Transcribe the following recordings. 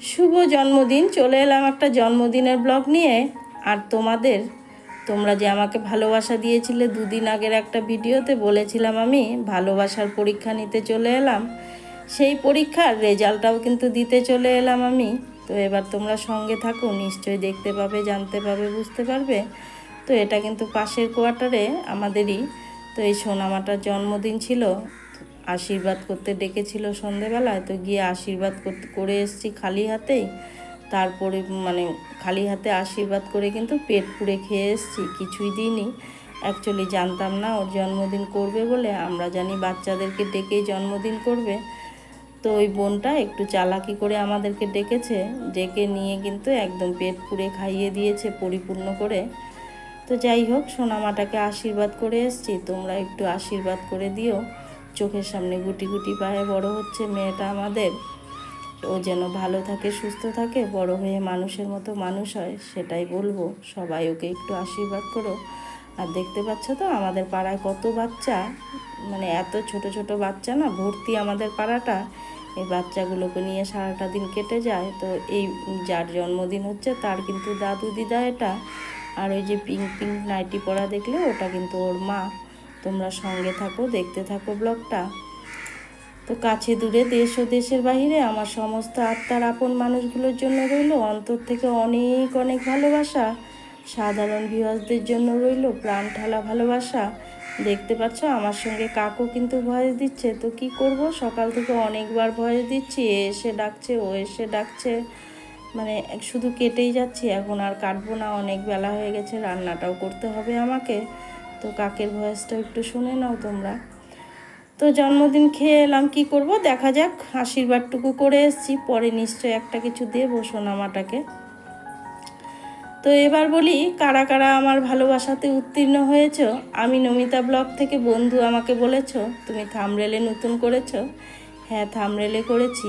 শুভ জন্মদিন। চলে এলাম একটা জন্মদিনের ব্লগ নিয়ে। আর তোমাদের, তোমরা যে আমাকে ভালোবাসা দিয়েছিলে দুদিন আগের একটা ভিডিওতে, বলেছিলাম আমি, ভালোবাসার পরীক্ষা নিতে চলে এলাম। সেই পরীক্ষার রেজাল্টটাও কিন্তু দিতে চলে এলাম আমি। তো এবার তোমরা সঙ্গে থাকো, নিশ্চয়ই দেখতে পাবে, জানতে পারবে বুঝতে পারবে। তো এটা কিন্তু পাশের কোয়ার্টারে আমাদেরই। তো এই সোনামাটার জন্মদিন ছিল। আশীর্বাদ করতে ডেকেছিল সন্ধেবেলায়। তো গিয়ে আশীর্বাদ করতে করে এসেছি খালি হাতেই। তারপরে মানে খালি হাতে আশীর্বাদ করে কিন্তু পেট পুড়ে খেয়ে এসেছি, কিছুই দিইনি। অ্যাকচুয়ালি জানতাম না ওর জন্মদিন করবে বলে, আমরা জানি বাচ্চাদেরকে ডেকেই জন্মদিন করবে। তো ওই বোনটা একটু চালাকি করে আমাদেরকে ডেকেছে, ডেকে নিয়ে কিন্তু একদম পেট পুড়ে খাইয়ে দিয়েছে পরিপূর্ণ করে। তো যাই হোক, সোনামাটাকে আশীর্বাদ করে এসছি, তোমরা একটু আশীর্বাদ করে দিও। চোখের সামনে গুটি গুটি পায়ে বড় হচ্ছে মেয়েটা আমাদের। ও যেন ভালো থাকে, সুস্থ থাকে, বড় হয়ে মানুষের মতো মানুষ হয়, সেটাই বলব। সবাই ওকে একটু আশীর্বাদ করো। আর দেখতে পাচ্ছ তো, আমাদের পাড়ায় কত বাচ্চা মানে এত ছোট ছোট বাচ্চা না, ভর্তি আমাদের পাড়াটা। এই বাচ্চাগুলোকে নিয়ে সারাটা দিন কেটে যায়। তো এই যার জন্মদিন হচ্ছে, তার কিন্তু দাদু দিদা এটা। আর ওই যে পিঙ্ক পিঙ্ক নাইটি পরা দেখলে, ওটা কিন্তু ওর মা। তোমরা সঙ্গে থাকো, দেখতে থাকো ব্লগটা। তো কাছে দূরে দেশ ও দেশের বাহিরে আমার সমস্ত আত্মার আপন মানুষগুলোর জন্য রইল অন্তর থেকে অনেক অনেক ভালোবাসা। সাধারণ ভিউয়ার্সদের জন্য রইল প্রাণ ঠালা ভালোবাসা। দেখতে পাচ্ছ, আমার সঙ্গে কাকু কিন্তু ভয়েস দিচ্ছে। তো কি করব? সকাল থেকে অনেকবার ভয়েস দিচ্ছি, এ এসে ডাকছে, ও এসে ডাকছে। মানে শুধু কেটেই যাচ্ছি, এখন আর কাটবো না, অনেক বেলা হয়ে গেছে, রান্নাটাও করতে হবে আমাকে। তো কাকের ভয়েসটা একটু শুনে নাও তোমরা। তো জন্মদিন খেয়ে এলাম, কী করব? দেখা যাক, আশীর্বাদটুকু করে এসেছি, পরে নিশ্চয় একটা কিছু দেবো সোনামাটাকে তো এবার বলি, কারা কারা আমার ভালোবাসাতে উত্তীর্ণ হয়েছ? আমি নমিতা ব্লগ থেকে বন্ধু আমাকে বলেছ, তুমি থামরেলে নতুন করেছ? হ্যাঁ থামরেলে করেছি।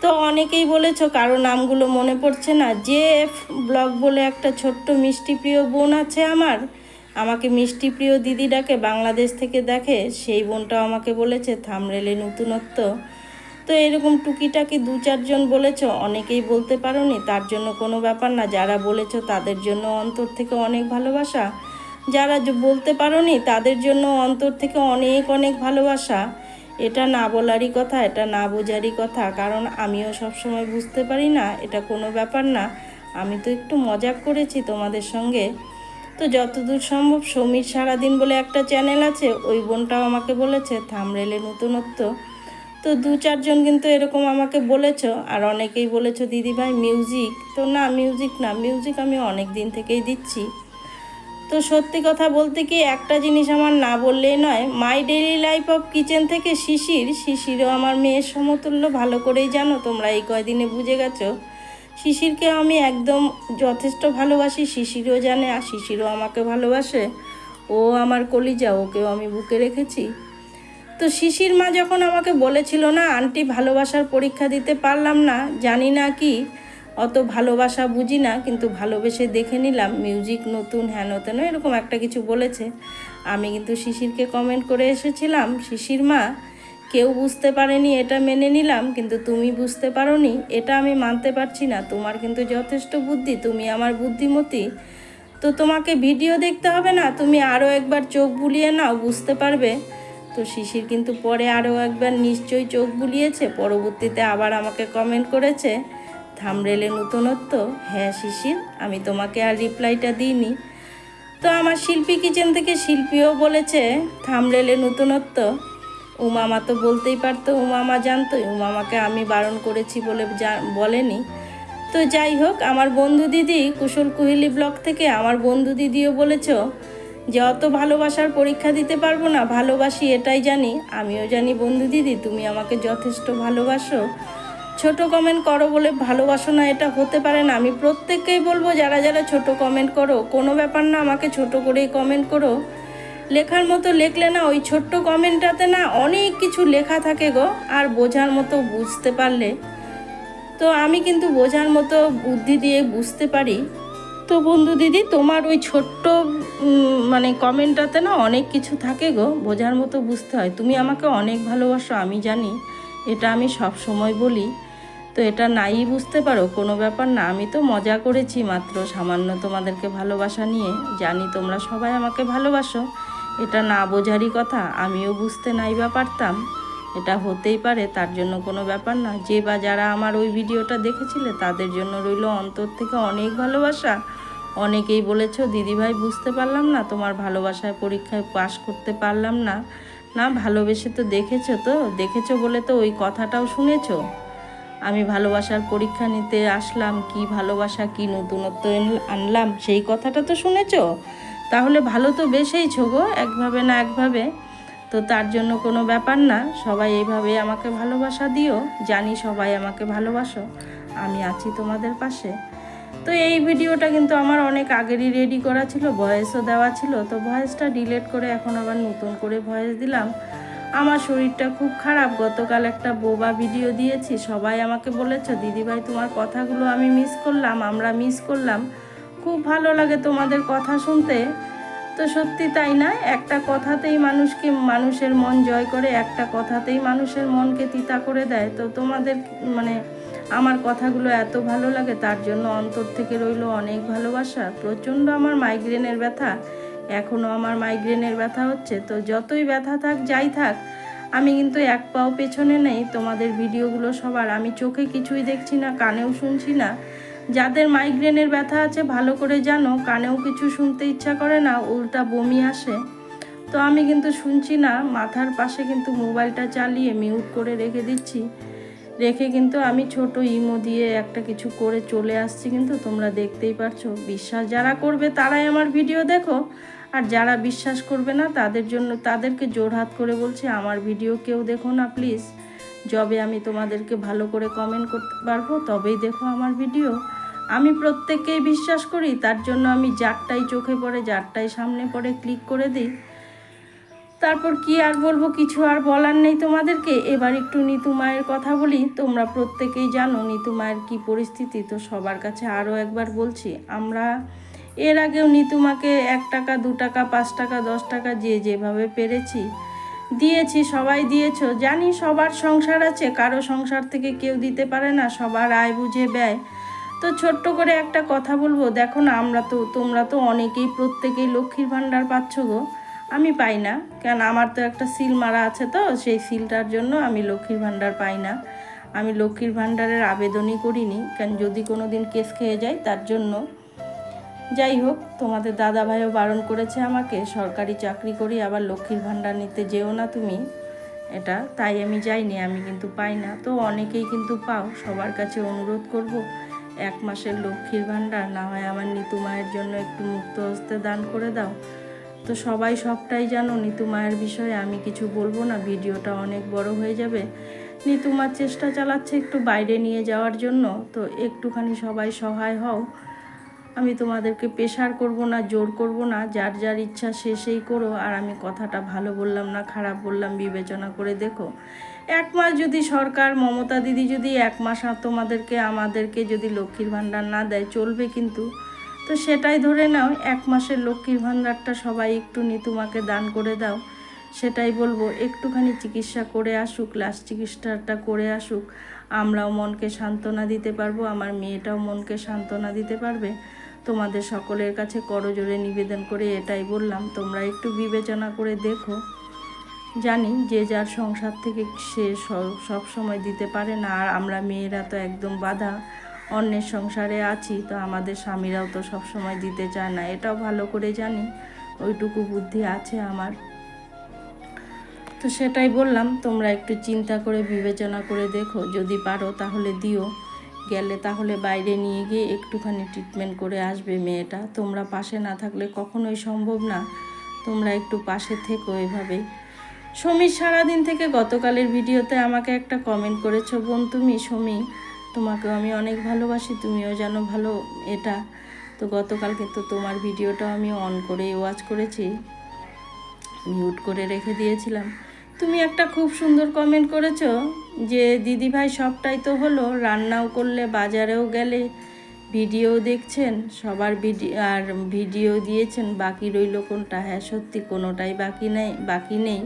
তো অনেকেই বলেছ, কারও নামগুলো মনে পড়ছে না। যে ব্লগ বলে একটা ছোট্ট মিষ্টি প্রিয় বোন আছে আমার। আমাকে মিষ্টি প্রিয় দিদি ডাকে, বাংলাদেশ থেকে দেখে সেই বোনটাও আমাকে বলেছে থামরেলে নতুনত্ব। তো এরকম টুকিটাকি দু চারজন বলেছ, অনেকেই বলতে পারোনি, তার জন্য কোনো ব্যাপার না। যারা বলেছ তাদের জন্য অন্তর থেকে অনেক ভালোবাসা। যারা বলতে পারোনি, তাদের জন্য অন্তর থেকে অনেক অনেক ভালোবাসা। এটা না বলারই কথা, এটা না বোঝারই কথা। কারণ আমিও সবসময় বুঝতে পারি না, এটা কোনো ব্যাপার না। আমি তো একটু মজাক করেছি তোমাদের সঙ্গে। তো যতদূর সম্ভব সমীর সারাদিন বলে একটা চ্যানেল আছে, ওই বোনটাও আমাকে বলেছে, থামরেলে নতুনত্ব। তো দু চারজন কিন্তু এরকম আমাকে বলেছ, আর অনেকেই বলেছ দিদিভাই মিউজিক তো না মিউজিক না মিউজিক আমি অনেক দিন থেকেই দিচ্ছি। তো সত্যি কথা বলতে কি, একটা জিনিস আমার না বললেই নয় my daily life of kitchen থেকে শিশির, শিশিরও আমার মেয়ের সমতুল্য, ভালো করেই জানো, তোমরা এই কয়দিনে বুঝে গেছো। শিশিরকে আমি একদম যথেষ্ট ভালোবাসি, শিশিরও জানে আর শিশিরও আমাকে ভালোবাসে। ও আমার কলিজা, ওকেও আমি বুকে রেখেছি। তো শিশির মা যখন আমাকে বলেছিল না, আন্টি, ভালোবাসার পরীক্ষা দিতে পারলাম না, জানি না কি, অত ভালোবাসা বুঝি না, কিন্তু ভালোবেসে দেখে নিলাম, মিউজিক নতুন হ্যান তেন, এরকম একটা কিছু বলেছে। আমি কিন্তু শিশিরকে কমেন্ট করে এসেছিলাম, শিশির মা কেউ বুঝতে পারেনি, এটা মেনে নিলাম, কিন্তু তুমি বুঝতে পারোনি, এটা আমি মানতে পারছি না। তোমার কিন্তু যথেষ্ট বুদ্ধি, তুমি আমার বুদ্ধিমতী। তো তোমাকে ভিডিও দেখতে হবে না, তুমি আরও একবার চোখ বুলিয়ে নাও, বুঝতে পারবে? তো শিশির কিন্তু পরে আরও একবার নিশ্চয়ই চোখ বুলিয়েছে, পরবর্তীতে আবার আমাকে কমেন্ট করেছে, থামরেলে নতুনত্ব? হ্যাঁ শিশির, আমি তোমাকে আর রিপ্লাইটা দিইনি। তো আমার শিল্পী কিচেন থেকে শিল্পীও বলেছে, থামরেলে নতুনত্ব। উমামা তো বলতেই পারতো, উমামা জানতো উমামাকে আমি বারণ করেছি বলে বলেনি। তো যাই হোক, আমার বন্ধু দিদি কুশল কুহিলি ব্লক থেকে আমার বন্ধু দিদিও বলেছ যে, অত ভালোবাসার পরীক্ষা দিতে পারব না, ভালোবাসি এটাই জানি, আমিও জানি বন্ধু দিদি, তুমি আমাকে যথেষ্ট ভালোবাসো। ছোট কমেন্ট করো বলে ভালোবাসো না, এটা হতে পারে না। আমি প্রত্যেককেই বলব, যারা যারা ছোট কমেন্ট করো, কোনো ব্যাপার না, আমাকে ছোট করেই কমেন্ট করো। লেখার মতো লেখলে না, ওই ছোট্ট কমেন্টটাতে না অনেক কিছু লেখা থাকে গো, আর বোঝার মতো বুঝতে পারলে। তো আমি কিন্তু বোঝার মতো বুদ্ধি দিয়ে বুঝতে পারি। তো বন্ধু দিদি, তোমার ওই ছোট্ট মানে কমেন্টটাতে না অনেক কিছু থাকে গো, বোঝার মতো বুঝতে হয়। তুমি আমাকে অনেক ভালোবাসো, আমি জানি, এটা আমি সব সময় বলি। তো এটা নাই বুঝতে পারো, কোনো ব্যাপার না, আমি তো মজা করেছি মাত্র, সামান্য তোমাদেরকে ভালোবাসা নিয়ে। জানি তোমরা সবাই আমাকে ভালোবাসো। এটা না বোঝারই কথা, আমিও বুঝতে নাই বা পারতাম। এটা হতেই পারে, তার জন্য কোনো ব্যাপার না। যে বা যারা আমার ওই ভিডিওটা দেখেছিলে, তাদের জন্য রইল অন্তর থেকে অনেক ভালোবাসা। অনেকেই বলেছ, দিদিভাই, বুঝতে পারলাম না, তোমার ভালোবাসায় পরীক্ষায় পাশ করতে পারলাম না। না, ভালোবেসে তো দেখেছ তো? দেখেছ বলে তো ওই কথাটাও শুনেছো? আমি ভালোবাসার পরীক্ষা নিতে আসলাম, কি ভালোবাসা, কি নতুনত্ব আনলাম, সেই কথাটা তো শুনেছো? তাহলে ভালো তো বেশেইছো গো, একভাবে না একভাবে। তো তার জন্য কোনো ব্যাপার না, সবাই এইভাবে আমাকে ভালোবাসা দিও, জানি সবাই আমাকে ভালোবাসো, আমি আছি তোমাদের পাশে। তো এই ভিডিওটা কিন্তু আমার অনেক আগেরই রেডি করা ছিল ভয়েসও দেওয়া ছিল, তো ভয়েসটা ডিলেট করে এখন আবার নতুন করে ভয়েস দিলাম। আমার শরীরটা খুব খারাপ, গতকাল একটা বোবা ভিডিও দিয়েছি, সবাই আমাকে বলেছে, দিদিভাই, তোমার কথাগুলো আমি মিস করলাম, আমরা মিস করলাম। খুব ভালো লাগে তোমাদের কথা শুনতে। তো সত্যি তাই না? একটা কথাতেই মানুষকে, মানুষের মন জয় করে, একটা কথাতেই মানুষের মনকে তিতা করে দেয়। তো তোমাদের মানে আমার কথাগুলো এত ভালো লাগে, তার জন্য অন্তর থেকে রইল অনেক ভালোবাসা। প্রচণ্ড আমার মাইগ্রেনের ব্যথা। এখনও আমার মাইগ্রেনের ব্যথা হচ্ছে। তো যতই ব্যথা থাক, যাই থাক, আমি কিন্তু এক পাও পেছনে নেই। তোমাদের ভিডিওগুলো সবার, আমি চোখে কিছুই দেখছি না, কানেও শুনছি না। যাদের মাইগ্রেনের ব্যথা আছে, ভালো করে জানো, কানেও কিছু শুনতে ইচ্ছা করে না, উল্টা বমি আসে। তো আমি কিন্তু শুনছি না, মাথার পাশে কিন্তু মোবাইলটা চালিয়ে মিউট করে রেখে দিচ্ছি। রেখে কিন্তু আমি ছোট ইমো দিয়ে একটা কিছু করে চলে আসছি কিন্তু তোমরা দেখতেই পারছ। বিশ্বাস যারা করবে তারাই আমার ভিডিও দেখো। আর যারা বিশ্বাস করবে না, তাদের জন্য তাদেরকে জোরহাত করে বলছি, আমার ভিডিও কেউ দেখো না, প্লিজ। যবে আমি তোমাদেরকে ভালো করে কমেন্ট করতে পারব, তবেই দেখো আমার ভিডিও আমি প্রত্যেককেই বিশ্বাস করি, তার জন্য আমি যারটাই চোখে পড়ে, যারটাই সামনে পড়ে ক্লিক করে দিই। তারপর কি আর বলব, কিছু আর বলার নেই তোমাদেরকে। এবার একটু নিতু মায়ের কথা বলি, তোমরা প্রত্যেকেই জানো নিতু মায়ের কী পরিস্থিতি, তো সবার কাছে আরও একবার বলছি, আমরা এর আগেও নিতুমাকে এক টাকা, দু টাকা, পাঁচ টাকা, দশ টাকা যে যেভাবে পেরেছি দিয়েছি, সবাই দিয়েছ। জানি সবার সংসার আছে, কারও সংসার থেকে কেউ দিতে পারে না, সবার আয় বুঝে ব্যয়। তো ছোট্ট করে একটা কথা বলব, দেখো না, আমরা তো, তোমরা তো অনেকেই, প্রত্যেকেই লক্ষ্মীর ভাণ্ডার পাচ্ছ গো। আমি পাই না, কেন আমার তো একটা সিল মারা আছে তো, সেই সিলটার জন্য আমি লক্ষ্মীর ভাণ্ডার পাই না। আমি লক্ষ্মীর ভাণ্ডারের আবেদনই করিনি কারণ যদি কোনো দিন কেস খেয়ে যাই তার জন্য যাই হোক, তোমাদের দাদা ভাইও বারণ করেছে আমাকে, সরকারি চাকরি করি, আবার লক্ষ্মীর ভাণ্ডার নিতে যেও না তুমি। এটা তাই আমি যাইনি, আমি কিন্তু পাই না। তো অনেকেই কিন্তু পাও, সবার কাছে অনুরোধ করব, এক মাসের লক্ষ্মীর ভাণ্ডার, না হয় আমার নিতু মায়ের জন্য একটু মুক্ত হস্তে দান করে দাও। তো সবাই সবটাই জানো, নিতু মায়ের বিষয়ে আমি কিছু বলব না, ভিডিওটা অনেক বড় হয়ে যাবে। নিতু মার চেষ্টা চালাচ্ছে একটু বাইরে নিয়ে যাওয়ার জন্য, তো একটুখানি সবাই সহায় হও। আমি তোমাদেরকে প্রেশার করব না, জোর করব না, যার যার ইচ্ছা সে সেই করো। আর আমি কথাটা ভালো বললাম না, খারাপ বললাম, বিবেচনা করে দেখো। এক মাস যদি সরকার, মমতা দিদি যদি এক মাস তোমাদেরকে, আমাদেরকে যদি লক্ষ্মীর ভাণ্ডার না দেয়, চলবে কিন্তু। তো সেটাই ধরে নাও, এক মাসের লক্ষ্মীর ভাণ্ডারটা সবাই একটু নিতুমাকে দান করে দাও। সেটাই বলব, একটুখানি চিকিৎসা করে আসুক লাস্ট চিকিৎসাটা করে আসুক। আমরাও মনকে সান্ত্বনা দিতে পারব, আমার মেয়েটাও মনকে সান্ত্বনা দিতে পারবে। তোমাদের সকলের কাছে করজোরে নিবেদন করে এটাই বললাম। তোমরা একটু বিবেচনা করে দেখো। জানি যে যার সংসার থেকে সে সব সময় দিতে পারে না, আর আমরা মেয়েরা তো একদম বাধা। অন্যের সংসারে আছি, তো আমাদের স্বামীরাও তো সব সময় দিতে চায় না। এটাও ভালো করে জানি, ওইটুকু বুদ্ধি আছে আমার। তো সেটাই বললাম, তোমরা একটু চিন্তা করে বিবেচনা করে দেখো। যদি পারো তাহলে দিও। গেলে তাহলে বাইরে নিয়ে গিয়ে একটুখানি ট্রিটমেন্ট করে আসবে মেয়েটা। তোমরা পাশে না থাকলে কখনোই সম্ভব না। তোমরা একটু পাশে থেকো এভাবেই সমীর সারাদিন থেকে গতকালের ভিডিওতে আমাকে একটা কমেন্ট করেছ, বোন তুমি? সমী, তোমাকেও আমি অনেক ভালোবাসি, তুমিও জানো ভালো এটা। তো গতকাল কিন্তু তোমার ভিডিওটাও আমি অন করে ওয়াচ করেছি। মিউট করে রেখে দিয়েছিলাম। তুমি একটা খুব সুন্দর কমেন্ট করেছ। যে দিদিভাই সবটাই তো হলো, রান্নাও করলে, বাজারেও গেলে, ভিডিও দেখছেন, সবার ভিডিও আর ভিডিও দিয়েছেন, বাকি রইল কোনটা? হ্যাঁ সত্যি কোনোটাই বাকি নেই বাকি নেই।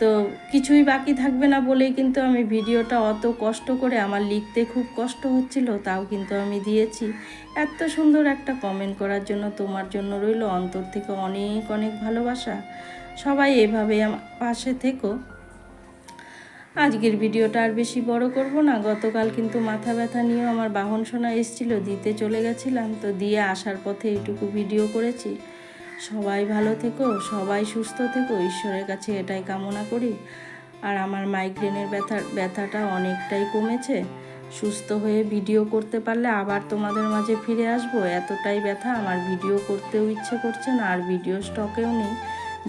তো কিছুই বাকি থাকবে না বলেই কিন্তু আমি ভিডিওটা অত কষ্ট করে, আমার লিখতে খুব কষ্ট হচ্ছিল, তাও কিন্তু আমি দিয়েছি। এত সুন্দর একটা কমেন্ট করার জন্য তোমার জন্য রইল, অন্তর থেকে অনেক অনেক ভালোবাসা। সবাই এভাবে পাশে থেকো। আজকের ভিডিওটা আর বেশি বড় করব না। গতকাল কিন্তু মাথা ব্যথা নিয়েও আমার বাহন সোনা এসেছিল, দিতে চলে গেছিলাম। তো দিয়ে আসার পথে এইটুকু ভিডিও করেছি। সবাই ভালো থেকো, সবাই সুস্থ থেকো, ঈশ্বরের কাছে এটাই কামনা করি। আর আমার মাইগ্রেনের ব্যথা, ব্যথাটা অনেকটাই কমেছে। সুস্থ হয়ে ভিডিও করতে পারলে আবার তোমাদের মাঝে ফিরে আসব। এতটাই ব্যথা, আমার ভিডিও করতেও ইচ্ছে করছে না, আর ভিডিও স্টকেও নেই।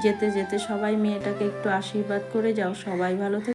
যেতে যেতে সবাই মেয়েটাকে একটু আশীর্বাদ করে যাও, সবাই ভালো থেকো।